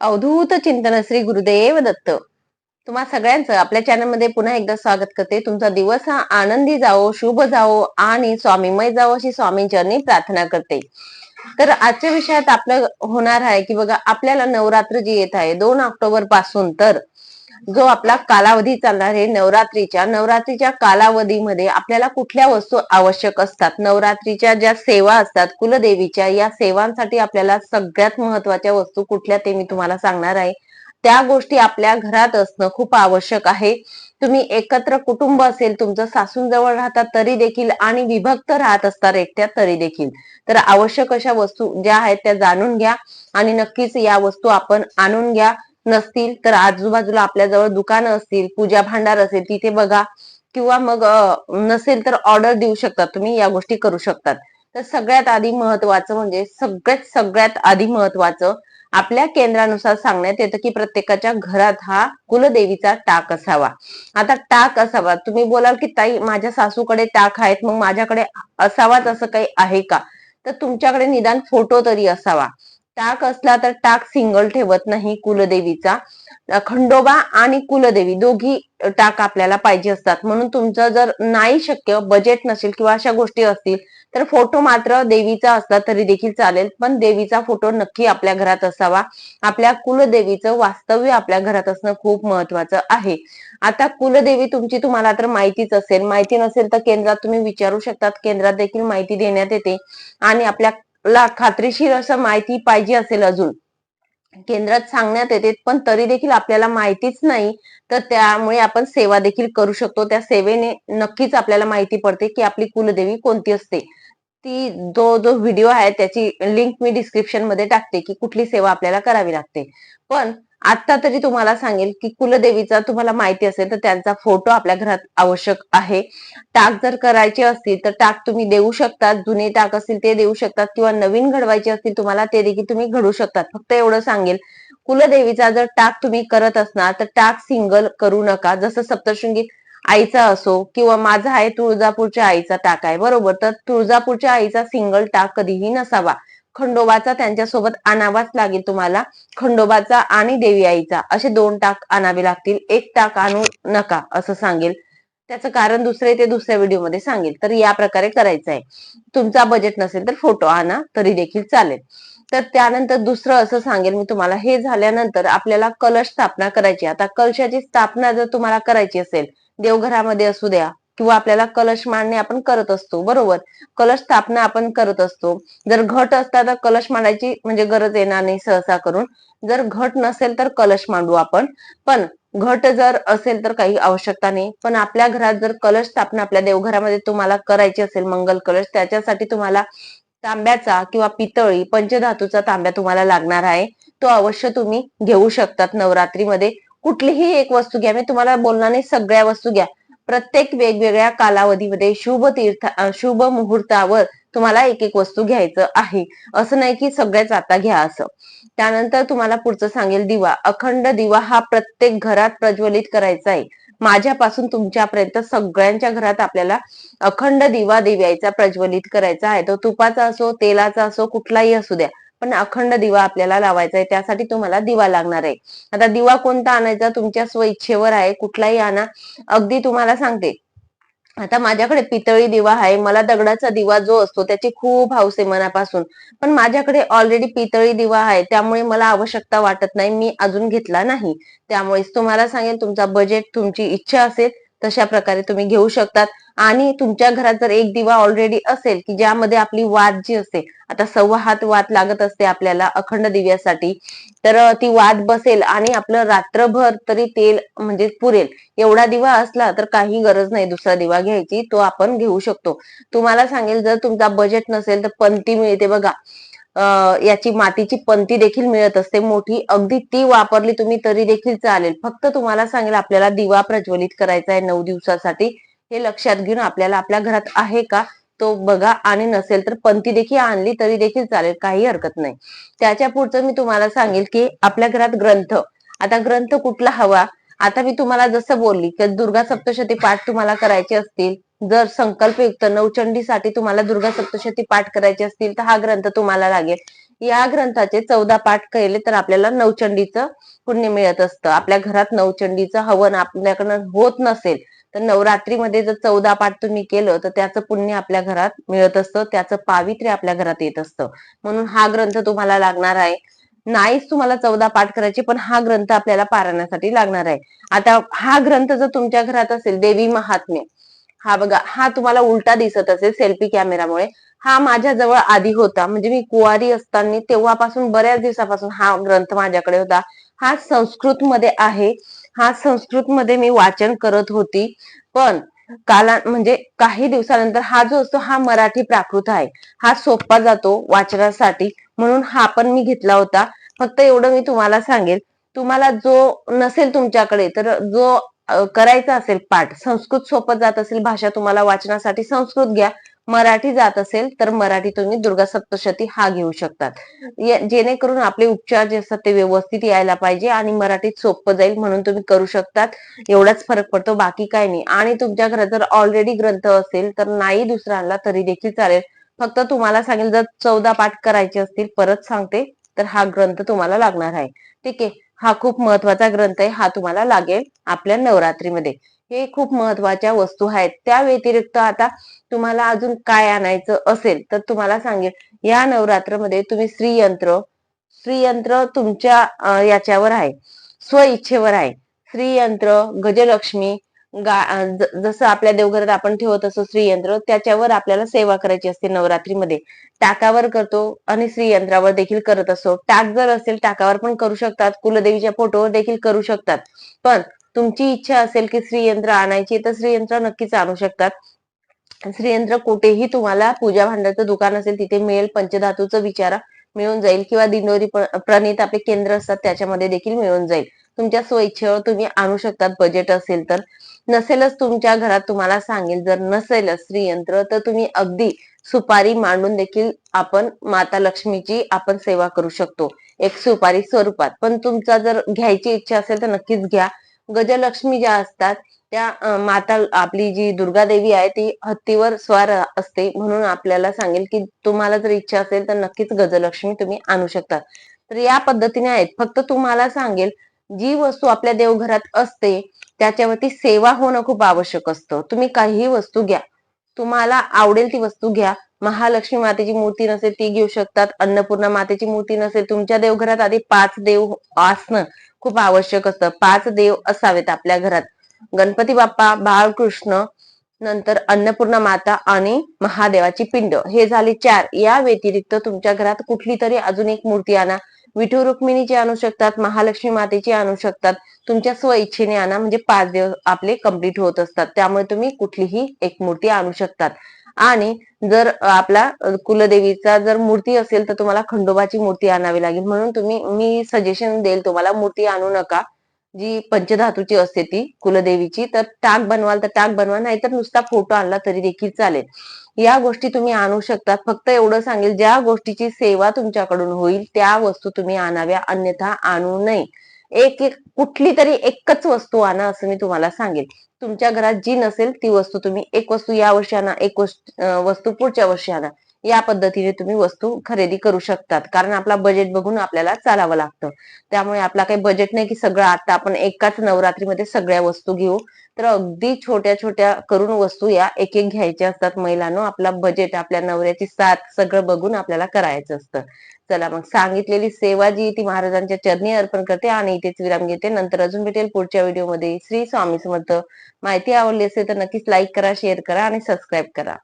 अवधूत चिंतन श्री गुरुदेव दत्त. तुम्हा सगळ्यांचं आपल्या चॅनलमध्ये पुन्हा एकदा स्वागत करते. तुमचा दिवस हा आनंदी जावो शुभ जावो आणि स्वामीमय जावो अशी स्वामींचरणी प्रार्थना करते. तर आजच्या विषयात आपलं होणार आहे की बघा आपल्याला नवरात्र जी येत आहे दोन ऑक्टोबरपासून तर जो आपला कालावधी चालणार आहे नवरात्रीच्या नवरात्रीच्या कालावधीमध्ये आपल्याला कुठल्या वस्तू आवश्यक असतात? नवरात्रीच्या ज्या सेवा असतात कुलदेवीच्या या सेवांसाठी आपल्याला सगळ्यात महत्त्वाच्या वस्तू कुठल्या ते मी तुम्हाला सांगणार आहे. त्या गोष्टी आपल्या घरात असणं खूप आवश्यक आहे. तुम्ही एकत्र कुटुंब असेल तुमचं सासूंजवळ राहतात तरी देखील आणि विभक्त राहत असतात एकट्या तरी देखील. तर आवश्यक अशा वस्तू ज्या आहेत त्या जाणून घ्या आणि नक्कीच या वस्तू आपण आणून घ्या. नसतील तर आजूबाजूला आपल्या जवळ दुकानं असतील पूजा भांडार असेल तिथे बघा. किंवा मग नसेल तर ऑर्डर देऊ शकतात तुम्ही या गोष्टी करू शकतात. तर सगळ्यात आधी महत्वाचं म्हणजे सगळ्यात सगळ्यात आधी महत्वाचं आपल्या केंद्रानुसार सांगण्यात येतं की प्रत्येकाच्या घरात हा कुलदेवीचा टाक असावा. आता टाक असावा. तुम्ही बोलाल की ताई माझ्या सासूकडे टाक आहेत मग माझ्याकडे असावाच असं काही आहे का? तर तुमच्याकडे निदान फोटो तरी असावा. टाक असला तर टाक सिंगल ठेवत नाही कुलदेवीचा. खंडोबा आणि कुलदेवी दोघी टाक आपल्याला पाहिजे असतात. म्हणून तुमचं जर नाही शक्य बजेट नसेल किंवा अशा गोष्टी असतील तर फोटो मात्र देवीचा असला तरी देखील चालेल. पण देवीचा फोटो नक्की आपल्या घरात असावा. आपल्या कुलदेवीचं वास्तव्य आपल्या घरात असणं खूप महत्वाचं आहे. आता कुलदेवी तुमची तुम्हाला तर माहितीच असेल. माहिती नसेल तर केंद्रात तुम्ही विचारू शकतात. केंद्रात देखील माहिती देण्यात येते. आणि आपल्या ला खात्रीशीर असं माहिती पाहिजे असेल अजून. केंद्रात सांगण्यात येते पण तरी देखील आपल्याला माहितीच नाही. तर त्यामुळे आपण सेवा देखील करू शकतो. त्या सेवेने नक्कीच आपल्याला माहिती पडते की आपली कुलदेवी कोणती असते. ती जो जो व्हिडिओ आहे त्याची लिंक मी डिस्क्रिप्शनमध्ये टाकते की कुठली सेवा आपल्याला करावी लागते. पण आता तरी तुम्हाला सांगेल की कुलदेवीचा तुम्हाला माहिती असेल तर त्यांचा फोटो आपल्या घरात आवश्यक आहे. टाक जर करायचे असतील तर टाक तुम्ही देऊ शकतात. जुने टाक असतील ते देऊ शकतात किंवा नवीन घडवायचे असतील तुम्हाला ते देखील तुम्ही घडू शकतात. फक्त एवढं सांगेल कुलदेवीचा जर टाक तुम्ही करत असणार तर टाक सिंगल करू नका. जसं सप्तशृंगी आईचा असो किंवा माझा आहे तुळजापूरच्या आईचा टाक आहे बरोबर? तर तुळजापूरच्या आईचा सिंगल टाक कधीही नसावा. खंडोबाचा त्यांच्यासोबत आणावाच लागेल तुम्हाला. खंडोबाचा आणि देवी आईचा असे दोन टाक आणावे लागतील. एक टाक आणू नका असं सांगेल. त्याचं कारण दुसरे ते दुसऱ्या व्हिडिओमध्ये सांगेल. तर या प्रकारे करायचं आहे. तुमचा बजेट नसेल तर फोटो आणा तरी देखील चालेल. तर त्यानंतर दुसरं असं सांगेल मी तुम्हाला. हे झाल्यानंतर आपल्याला कलश स्थापना करायची आता कलशाची स्थापना जर तुम्हाला करायची असेल देवघरामध्ये असू द्या किंवा आपल्याला कलश मांडणे आपण करत असतो बरोबर? कलश स्थापना आपण करत असतो. जर घट असता तर कलश मांडायची म्हणजे गरज येणार नाही सहसा करून. जर घट नसेल तर कलश मांडू आपण. पण घट जर असेल तर काही आवश्यकता नाही. पण आपल्या घरात जर कलश स्थापना आपल्या देवघरामध्ये तुम्हाला करायची असेल मंगल कलश त्याच्यासाठी तुम्हाला तांब्याचा किंवा पितळी पंचधातूचा तांब्या तुम्हाला लागणार आहे. तो अवश्य तुम्ही घेऊ शकतात नवरात्रीमध्ये. कुठलीही एक वस्तू घ्या. मी तुम्हाला बोलणार नाही सगळ्या वस्तू घ्या. प्रत्येक वेगवेगळ्या कालावधीमध्ये शुभ तीर्थ शुभ मुहूर्तावर तुम्हाला एक एक वस्तू घ्यायचं आहे. असं नाही की सगळ्याच आता घ्या असं. त्यानंतर तुम्हाला पुढचं सांगेल दिवा. अखंड दिवा हा प्रत्येक घरात प्रज्वलित करायचा आहे. माझ्यापासून तुमच्यापर्यंत सगळ्यांच्या घरात आपल्याला अखंड दिवा दिव्याचा प्रज्वलित करायचा आहे. तो तुपाचा असो तेलाचा असो कुठलाही असू द्या. पण अखंड दिवा आपल्याला लावायचा आहे त्यासाठी तुम्हाला दिवा लागणार आहे. आता दिवा कोणता आणायचा? तुमच्या स्वइच्छेवर आहे कुठलाही आणा. अगदी तुम्हाला सांगते. आता माझ्याकडे पितळी दिवा आहे मला दगडाचा दिवा जो असतो त्याची खूप हौस आहे मनापासून. पण माझ्याकडे ऑलरेडी पितळी दिवा आहे त्यामुळे मला आवश्यकता वाटत नाही मी अजून घेतला नाही. त्यामुळेच तुम्हाला सांगेल तुमचा बजेट तुमची इच्छा असेल तशा प्रकारे तुम्ही घेऊ शकतात. आणि तुमच्या घरात जर एक दिवा ऑलरेडी असेल की ज्यामध्ये आपली वाद जी असते आता सव्वा हात वाद लागत असते आपल्याला अखंड दिव्यासाठी तर ती वाद बसेल आणि आपलं रात्रभर तरी तेल म्हणजे पुरेल. एवढा दिवा असला तर काही गरज नाही दुसरा दिवा घ्यायची तो आपण घेऊ शकतो. तुम्हाला सांगेल जर तुमचा बजेट नसेल तर पंती मिळते बघा. याची मातीची पंती देखील मिळत असते. मोठी अगदी ती वापरली तुम्ही तरी देखील चालेल. फक्त तुम्हाला सांगेल आपल्याला दिवा प्रज्वलित करायचा आहे नऊ दिवसासाठी. हे लक्षात घेऊन आपल्याला आपल्या घरात आहे का तो बघा. आणि नसेल तर पंथी देखील आणली तरी देखील चालेल काही हरकत नाही. त्याच्या पुढचं मी तुम्हाला सांगेल की आपल्या घरात ग्रंथ. आता ग्रंथ कुठला हवा? आता मी तुम्हाला जसं बोलली की दुर्गा सप्तशती पाठ तुम्हाला करायचे असतील. जर संकल्पयुक्त नवचंडीसाठी तुम्हाला दुर्गा सप्तशती पाठ करायचे असतील तर हा ग्रंथ तुम्हाला लागेल. या ग्रंथाचे चौदा पाठ केले तर आपल्याला नवचंडीचं पुण्य मिळत असतं. आपल्या घरात नवचंडीचं हवन आपल्याकडनं होत नसेल तर नवरात्रीमध्ये जर चौदा पाठ तुम्ही केलं तर त्याचं पुण्य आपल्या घरात मिळत असतं त्याचं पावित्र्य आपल्या घरात येत असतं. म्हणून हा ग्रंथ तुम्हाला लागणार आहे. नाहीच तुम्हाला चौदा पाठ करायचे पण हा ग्रंथ आपल्याला पारायणासाठी लागणार आहे. आता हा ग्रंथ जर तुमच्या घरात असेल देवी महात्म्य हा बघा हा तुम्हाला उलटा दिसत असेल सेल्फी कॅमेरामुळे हा माझ्या जवळ आधी होता. म्हणजे मी कुवारी असताना तेव्हापासून बऱ्याच दिवसापासून हा ग्रंथ माझ्याकडे होता. हा संस्कृत मध्ये आहे. हा संस्कृत मध्ये मी वाचन करत होती. पण काला म्हणजे काही दिवसानंतर हा जो असतो हा मराठी प्राकृत आहे. हा सोपा जातो वाचनासाठी. म्हणून हा पण मी घेतला होता. फक्त एवढं मी तुम्हाला सांगेल. तुम्हाला जो नसेल तुमच्याकडे तर जो करायचा असेल पाठ संस्कृत सोपत जात असेल भाषा तुम्हाला वाचनासाठी संस्कृत घ्या. मराठी जात असेल तर मराठी तुम्ही दुर्गा सप्तशती हा घेऊ शकतात. जेणेकरून आपले उपचार जे असतात ते व्यवस्थित यायला पाहिजे आणि मराठीत सोपं जाईल म्हणून तुम्ही करू शकतात. एवढाच फरक पडतो बाकी काय नाही. आणि तुमच्या घरात जर ऑलरेडी ग्रंथ असेल तर नाही दुसरा आणला तरी देखील चालेल. फक्त तुम्हाला सांगेल जर चौदा पाठ करायचे असतील परत सांगते तर हा ग्रंथ तुम्हाला लागणार आहे. ठीक आहे? हा खूप महत्त्वाचा ग्रंथ आहे हा तुम्हाला लागेल आपल्या नवरात्रीमध्ये. हे खूप महत्त्वाच्या वस्तू आहेत. त्या व्यतिरिक्त आता तुम्हाला अजून काय आणायचं असेल तर तुम्हाला सांगेल या नवरात्रमध्ये तुम्ही श्रीयंत्र श्रीयंत्र तुमच्या याच्यावर आहे. स्व इच्छेवर आहे. श्रीयंत्र गजलक्ष्मी जसं आपल्या देवघरात आपण ठेवत असतो श्रीयंत्र त्याच्यावर आपल्याला सेवा करायची असते नवरात्रीमध्ये. टाकावर करतो आणि श्रीयंत्रावर देखील करत असतो. टाक जर असेल टाकावर पण करू शकतात. कुलदेवीच्या फोटोवर देखील करू शकतात. पण तुमची इच्छा असेल की श्रीयंत्र आणायची तर श्रीयंत्र नक्कीच आणू शकतात. श्रीयंत्र कुठेही तुम्हाला पूजा भांडाचं दुकान असेल तिथे मिळेल. पंचधातूचं विचारा मिळून जाईल. किंवा दिंडोरी प्रणित आपले केंद्र असतात त्याच्यामध्ये देखील मिळून जाईल. तुमच्या स्वइच्छेवर तुम्ही आणू शकतात. बजेट असेल तर. नसेलच तुमच्या घरात तुम्हाला सांगेल जर नसेलच श्रीयंत्र तर तुम्ही अगदी सुपारी मांडून देखील आपण माता लक्ष्मीची आपण सेवा करू शकतो. एक सुपारी स्वरूपात. पण तुमचा जर घ्यायची इच्छा असेल तर नक्कीच घ्या. गजलक्ष्मी ज्या असतात त्या माता आपली जी दुर्गा देवी आहे ती हत्तीवर स्वार असते म्हणून आपल्याला सांगेल की तुम्हाला जर इच्छा असेल तर नक्कीच गजलक्ष्मी तुम्ही आणू शकता. तर या पद्धतीने आहेत. फक्त तुम्हाला सांगेल जी वस्तू आपल्या देवघरात असते त्याच्यावरती सेवा होणं खूप आवश्यक असतं. तुम्ही काहीही वस्तू घ्या. तुम्हाला आवडेल ती वस्तू घ्या. महालक्ष्मी मातेची मूर्ती नसेल ती घेऊ शकतात. अन्नपूर्णा मातेची मूर्ती नसेल तुमच्या देवघरात आधी पाच देव असणं खूप आवश्यक असतं. पाच देव असावेत आपल्या घरात. गणपती बाप्पा बाळकृष्ण नंतर अन्नपूर्णा माता आणि महादेवाची पिंड. हे झाले चार. या व्यतिरिक्त तुमच्या घरात कुठली तरी अजून एक मूर्ती आणा. विठू रुक्मिणीची आणू शकतात महालक्ष्मी मातेची आणू शकतात. तुमच्या स्व इच्छेने आणा म्हणजे पाच दिवस आपले कंप्लीट होत असतात. त्यामुळे तुम्ही कुठलीही एक मूर्ती आणू शकतात. आणि जर आपला कुलदेवीचा जर मूर्ती असेल तर तुम्हाला खंडोबाची मूर्ती आणावी लागेल. म्हणून तुम्ही मी सजेशन देईल तुम्हाला मूर्ती आणू नका. जी पंचधातूची असते ती कुलदेवीची तर टाक बनवाल तर टाक बनवा नाही तर नुसता फोटो आणला तरी देखील चालेल. या गोष्टी तुम्ही आणू शकता फक्त एवढं सांगेल ज्या गोष्टीची सेवा तुमच्याकडून होईल त्या वस्तू तुम्ही आणाव्या अन्यथा आणू नये. एक एक कुठली तरी एकच वस्तू आणा असं मी तुम्हाला सांगेल. तुमच्या घरात जी नसेल ती वस्तू तुम्ही एक वस्तू या वर्षी आणा एक वस्तू पुढच्या वर्षी आणा. या पद्धतीने तुम्ही वस्तू खरेदी करू शकतात. कारण आपला बजेट बघून आपल्याला चालावं लागतं. त्यामुळे आपला काही बजेट नाही की सगळं आता आपण एकाच नवरात्रीमध्ये सगळ्या वस्तू घेऊ. तर अगदी छोट्या छोट्या करून वस्तू या एक एक घ्यायच्या असतात महिलांनो. आपला बजेट आपल्या नवऱ्याची साथ सगळं बघून आपल्याला करायचं असतं. चला मग सांगितलेली सेवा जी ती महाराजांच्या चरणी अर्पण करते आणि इथेच विराम घेते. नंतर अजून भेटेल पुढच्या व्हिडिओमध्ये. श्री स्वामी समर्थ. माहिती आवडली असेल तर नक्कीच लाईक करा शेअर करा आणि सबस्क्राईब करा.